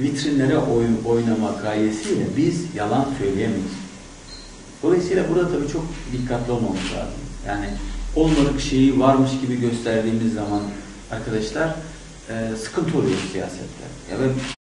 vitrinlere oyun oynama gayesiyle biz yalan söyleyemeyiz. Dolayısıyla burada tabii çok dikkatli olmamız lazım. Yani olmadık şeyi varmış gibi gösterdiğimiz zaman arkadaşlar e, sıkıntı oluyor siyasette. Ya ve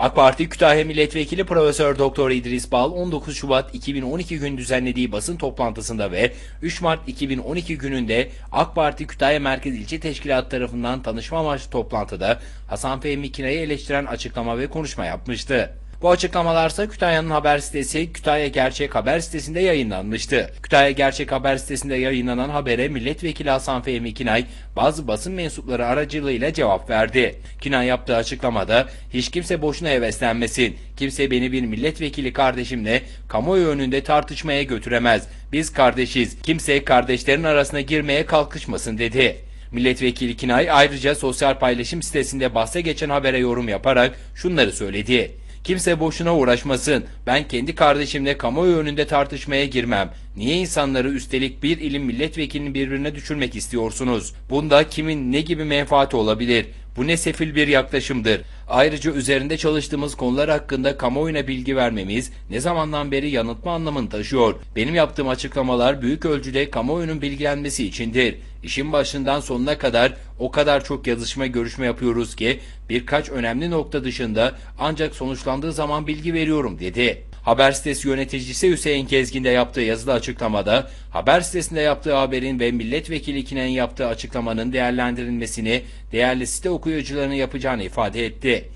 AK Parti Kütahya Milletvekili Profesör Doktor İdris Bal 19 Şubat 2012 gün düzenlediği basın toplantısında ve 3 Mart 2012 gününde AK Parti Kütahya Merkez İlçe Teşkilatı tarafından tanışma amaçlı toplantıda Hasan Fehmi Kina'yı eleştiren açıklama ve konuşma yapmıştı. Bu açıklamalarsa Kütahya'nın haber sitesi Kütahya Gerçek Haber sitesinde yayınlanmıştı. Kütahya Gerçek Haber sitesinde yayınlanan habere milletvekili Hasan Fehmi Kinay bazı basın mensupları aracılığıyla cevap verdi. Kinay yaptığı açıklamada hiç kimse boşuna heveslenmesin. Kimse beni bir milletvekili kardeşimle kamuoyu önünde tartışmaya götüremez. Biz kardeşiz. Kimse kardeşlerin arasına girmeye kalkışmasın dedi. Milletvekili Kinay ayrıca sosyal paylaşım sitesinde bahse geçen habere yorum yaparak şunları söyledi. Kimse boşuna uğraşmasın. Ben kendi kardeşimle kamuoyu önünde tartışmaya girmem. Niye insanları üstelik bir ilim milletvekilini birbirine düşürmek istiyorsunuz? Bunda kimin ne gibi menfaati olabilir? Bu ne sefil bir yaklaşımdır. Ayrıca üzerinde çalıştığımız konular hakkında kamuoyuna bilgi vermemiz ne zamandan beri yanıltma anlamını taşıyor. Benim yaptığım açıklamalar büyük ölçüde kamuoyunun bilgilenmesi içindir. İşin başından sonuna kadar o kadar çok yazışma görüşme yapıyoruz ki birkaç önemli nokta dışında ancak sonuçlandığı zaman bilgi veriyorum dedi. Haber sitesi yöneticisi Hüseyin Kezgin de yaptığı yazılı açıklamada haber sitesinde yaptığı haberin ve milletvekili Kine'nin yaptığı açıklamanın değerlendirilmesini değerli site okuyucularının yapacağını ifade etti.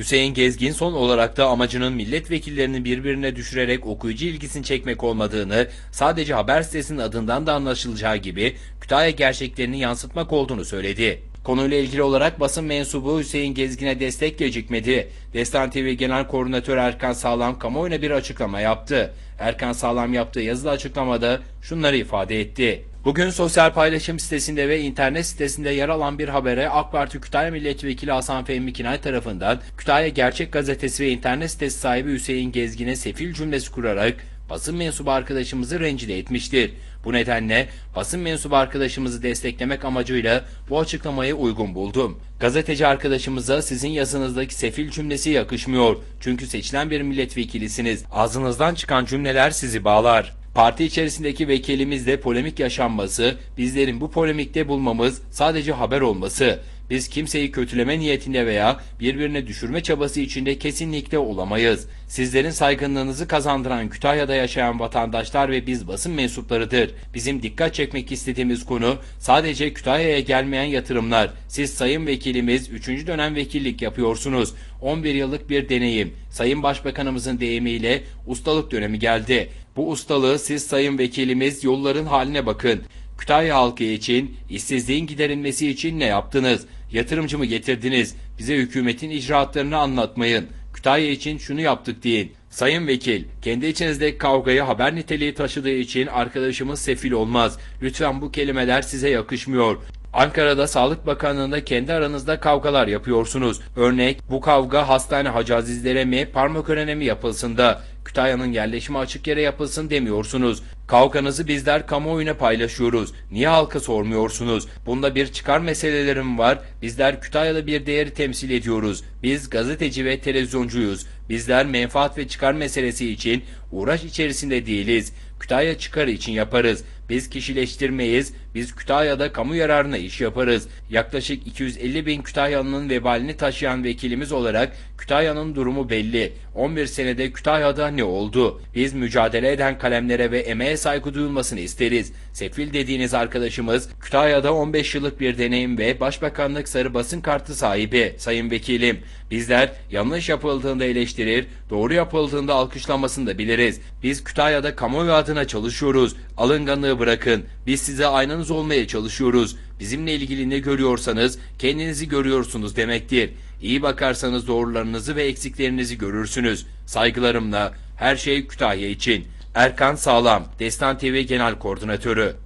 Hüseyin Gezgin son olarak da amacının milletvekillerini birbirine düşürerek okuyucu ilgisini çekmek olmadığını, sadece haber sitesinin adından da anlaşılacağı gibi Kütahya gerçeklerini yansıtmak olduğunu söyledi. Konuyla ilgili olarak basın mensubu Hüseyin Gezgin'e destek gecikmedi. Destan TV Genel Koordinatör Erkan Sağlam kamuoyuna bir açıklama yaptı. Erkan Sağlam yaptığı yazılı açıklamada şunları ifade etti. Bugün sosyal paylaşım sitesinde ve internet sitesinde yer alan bir habere AK Parti Kütahya Milletvekili Hasan Fehmi Kinay tarafından Kütahya Gerçek Gazetesi ve internet sitesi sahibi Hüseyin Gezgin'e sefil cümlesi kurarak basın mensubu arkadaşımızı rencide etmiştir. Bu nedenle basın mensubu arkadaşımızı desteklemek amacıyla bu açıklamayı uygun buldum. Gazeteci arkadaşımıza sizin yazınızdaki sefil cümlesi yakışmıyor. Çünkü seçilen bir milletvekilisiniz. Ağzınızdan çıkan cümleler sizi bağlar. Parti içerisindeki vekilimizle polemik yaşanması, bizlerin bu polemikte bulmamız sadece haber olması. Biz kimseyi kötüleme niyetinde veya birbirine düşürme çabası içinde kesinlikle olamayız. Sizlerin saygınlığınızı kazandıran Kütahya'da yaşayan vatandaşlar ve biz basın mensuplarıdır. Bizim dikkat çekmek istediğimiz konu sadece Kütahya'ya gelmeyen yatırımlar. Siz sayın vekilimiz 3. dönem vekillik yapıyorsunuz. 11 yıllık bir deneyim. Sayın Başbakanımızın deyimiyle ustalık dönemi geldi. Bu ustalığı siz sayın vekilimiz yolların haline bakın. Kütahya halkı için, işsizliğin giderilmesi için ne yaptınız? Yatırımcı mı getirdiniz? Bize hükümetin icraatlarını anlatmayın. Kütahya için şunu yaptık deyin. Sayın Vekil, kendi içinizdeki kavgayı haber niteliği taşıdığı için arkadaşımız sefil olmaz. Lütfen bu kelimeler size yakışmıyor. Ankara'da Sağlık Bakanlığı'nda kendi aranızda kavgalar yapıyorsunuz. Örnek bu kavga hastane hacazizlere mi parmak örene mi yapılsın da Kütahya'nın yerleşimi açık yere yapılsın demiyorsunuz. Kavganızı bizler kamuoyuna paylaşıyoruz. Niye halka sormuyorsunuz? Bunda bir çıkar meselelerim var. Bizler Kütahya'da bir değeri temsil ediyoruz. Biz gazeteci ve televizyoncuyuz. Bizler menfaat ve çıkar meselesi için uğraş içerisinde değiliz. Kütahya çıkarı için yaparız. Biz kişileştirmeyiz. Biz Kütahya'da kamu yararına iş yaparız. Yaklaşık 250 bin Kütahyalı'nın vebalini taşıyan vekilimiz olarak Kütahya'nın durumu belli. 11 senede Kütahya'da ne oldu? Biz mücadele eden kalemlere ve emeğe saygı duyulmasını isteriz. Sefil dediğiniz arkadaşımız Kütahya'da 15 yıllık bir deneyim ve Başbakanlık sarı basın kartı sahibi Sayın Vekilim. Bizler yanlış yapıldığında eleştirir, doğru yapıldığında alkışlanmasını da biliriz. Biz Kütahya'da kamuoyu adına çalışıyoruz. Alınganlığı bırakın. Biz size aynanız olmaya çalışıyoruz. Bizimle ilgili ne görüyorsanız kendinizi görüyorsunuz demektir. İyi bakarsanız doğrularınızı ve eksiklerinizi görürsünüz. Saygılarımla her şey Kütahya için. Erkan Sağlam, Destan TV Genel Koordinatörü